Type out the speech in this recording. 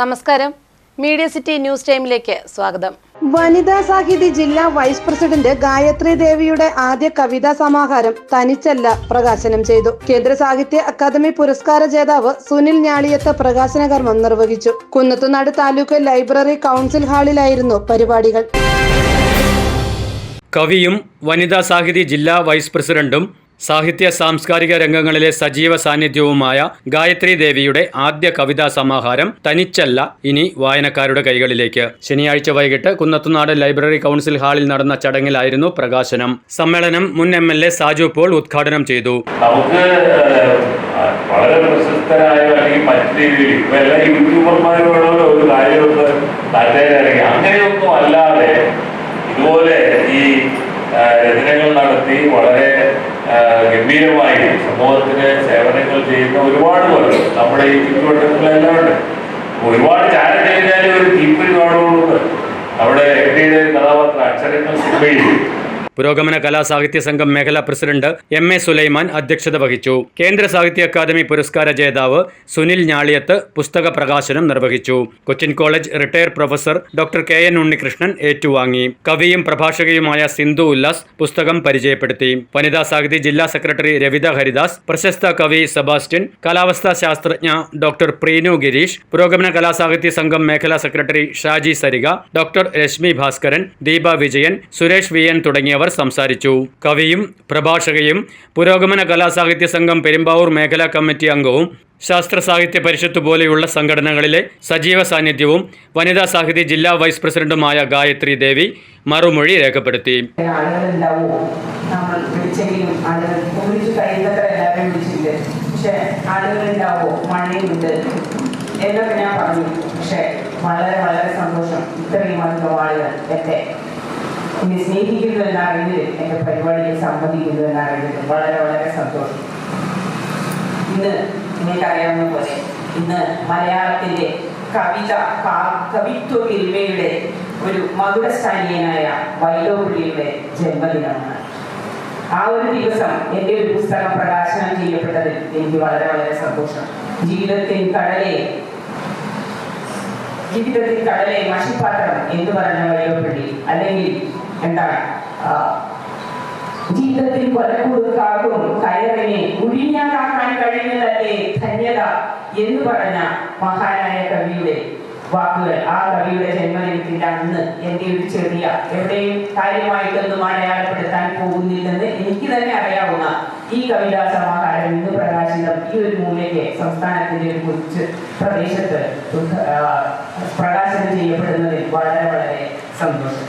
നമസ്കാരം. Media city news ടൈമിലേക്ക് സ്വാഗതം. വനിതാ സാഹിതി ജില്ലാ വൈസ് പ്രസിഡന്റ് ഗായത്രി ദേവിയുടെ ആദ്യ കവിതാ സമാഹാരം തനിച്ചല്ല പ്രകാശനം ചെയ്തു. കേന്ദ്ര സാഹിത്യ അക്കാദമി പുരസ്കാര ജേതാവ് സുനിൽ ഞാളിയത്ത് പ്രകാശന കർമ്മം നിർവഹിച്ചു. കുന്നത്തുനാട് താലൂക്ക് ലൈബ്രറി കൗൺസിൽ ഹാളിലായിരുന്നു പരിപാടികൾ. കവിയും വനിതാ സാഹിതി ജില്ലാ വൈസ് പ്രസിഡന്റും സാഹിത്യ സാംസ്കാരിക രംഗങ്ങളിലെ സജീവ സാന്നിധ്യവുമായ ഗായത്രി ദേവിയുടെ ആദ്യ കവിതാ സമാഹാരം തനിച്ചല്ല ഇനി വായനക്കാരുടെ കൈകളിലേക്ക്. ശനിയാഴ്ച വൈകിട്ട് കുന്നത്തുനാട് ലൈബ്രറി കൗൺസിൽ ഹാളിൽ നടന്ന ചടങ്ങിലായിരുന്നു പ്രകാശനം. സമ്മേളനം മുൻ M L A Saju Paul ഉദ്ഘാടനം ചെയ്തു. വളരെ പ്രശസ്തരായ അല്ലെങ്കിൽ മറ്റു രീതിയിൽ ഇപ്പൊ എല്ലാ യൂട്യൂബർമാരോടുള്ള ഒരു താല്പര്യം അങ്ങനെയൊന്നും അല്ലാതെ ഇതുപോലെ ഈ രചനകൾ നടത്തി വളരെ ഗംഭീരമായി സമൂഹത്തിന് സേവനങ്ങൾ ചെയ്യുന്ന ഒരുപാട് പേർ നമ്മുടെ ഈ ചുറ്റുവട്ടങ്ങളിലെല്ലാം ഉണ്ട്. ഒരുപാട് ചാനൽ കഴിഞ്ഞാലും ഒരു തീപ്പൊരി അവിടെ എം പിയുടെ കഥാപാത്രം അക്ഷരങ്ങൾ സിനിമയിൽ പുരോഗമന കലാ സാഹിത്യ സംഘം മേഖലാ പ്രസിഡന്റ് എം എ സുലൈമാൻ അധ്യക്ഷത വഹിച്ചു. കേന്ദ്ര സാഹിത്യ അക്കാദമി പുരസ്കാര ജേതാവ് സുനിൽ ഞാളിയത്ത് പുസ്തക പ്രകാശനം നിർവഹിച്ചു. Cochin college retire professor doctor K N Unnikrishnan ഏറ്റുവാങ്ങി. കവിയും പ്രഭാഷകയുമായ സിന്ധു ഉല്ലാസ് പുസ്തകം പരിചയപ്പെടുത്തി. വനിതാ സാഹിതി ജില്ലാ സെക്രട്ടറി രവിത ഹരിദാസ് പ്രശസ്ത കവി സെബാസ്റ്റ്യൻ കാലാവസ്ഥാ ശാസ്ത്രജ്ഞ ഡോക്ടർ പ്രീനു ഗിരീഷ് പുരോഗമന കലാസാഹിത്യ സംഘം മേഖലാ secretary Shaji Sarika doctor Reshmi Bhaskaran Deepa Vijayan Suresh V N തുടങ്ങിയവർ സംസാരിച്ചു. കവിയും പ്രഭാഷകയും പുരോഗമന കലാസാഹിത്യ സംഘം പെരുമ്പാവൂർ മേഖലാ കമ്മിറ്റി അംഗവും ശാസ്ത്ര സാഹിത്യ പരിഷത്ത് പോലെയുള്ള സംഘടനകളിലെ സജീവ സാന്നിധ്യവും വനിതാ സാഹിത്യ ജില്ലാ വൈസ് പ്രസിഡന്റുമായ ഗായത്രി ദേവി മറുമൊഴി രേഖപ്പെടുത്തി. എന്നൊക്കെ ഞാൻ പറഞ്ഞു. പക്ഷെ വളരെ വളരെ സന്തോഷം. ഇത്രയും അധികം ആളുകൾ എന്നെ എന്നെ സ്നേഹിക്കുന്നു എന്നറിഞ്ഞത് എന്റെ പരിപാടിയിൽ സംബന്ധിക്കുന്നു എന്നറിഞ്ഞത് വളരെ വളരെ സന്തോഷം. ഇന്ന് നിങ്ങൾക്കറിയാവുന്ന പോലെ ഇന്ന് മലയാളത്തിന്റെ കവിത കവിത്വ ഗിരിമയുടെ ഒരു മധുരസ്ഥാനീയനായ വൈലോപുള്ളിയുടെ ജന്മദിനമാണ്. ആ ഒരു ദിവസം എന്റെ ഒരു പുസ്തകം പ്രകാശനം ചെയ്യപ്പെട്ടതിൽ എനിക്ക് വളരെ വളരെ സന്തോഷം. ജീവിതത്തിൽ കടലെ ജീവിതത്തിൽ കടലെ മഷിപ്പാത്രം എന്ന് പറഞ്ഞ വൈലോപ്പിള്ളി അല്ലെങ്കിൽ എന്താണ്? ജീവിതത്തിൽ കൊലക്കൂടുക്കാർക്കും കയറിനെ ഉഴിഞ്ഞാലാക്കാൻ കഴിയുന്നതല്ലേ ധന്യത എന്ന് പറഞ്ഞ മഹാനായ കവിയുടെ വാക്കുകൾ. ആ കവിയുടെ ജന്മദിനത്തിന്റെ അന്ന് എന്റെ ഒരു ചെറിയ എവിടെയും കാര്യമായിട്ടൊന്നും അടയാളപ്പെടുത്താൻ പോകുന്നില്ലെന്ന് എനിക്ക് തന്നെ അറിയാവുന്ന ഈ കവിതാ സമാഹാരം ഇന്ന് പ്രകാശിതം ഈ ഒരു മൂലയ്ക്ക് സംസ്ഥാനത്തിന്റെ ഒരു കൊച്ചു പ്രദേശത്ത് പ്രകാശനം ചെയ്യപ്പെടുന്നതിൽ വളരെ വളരെ സന്തോഷം.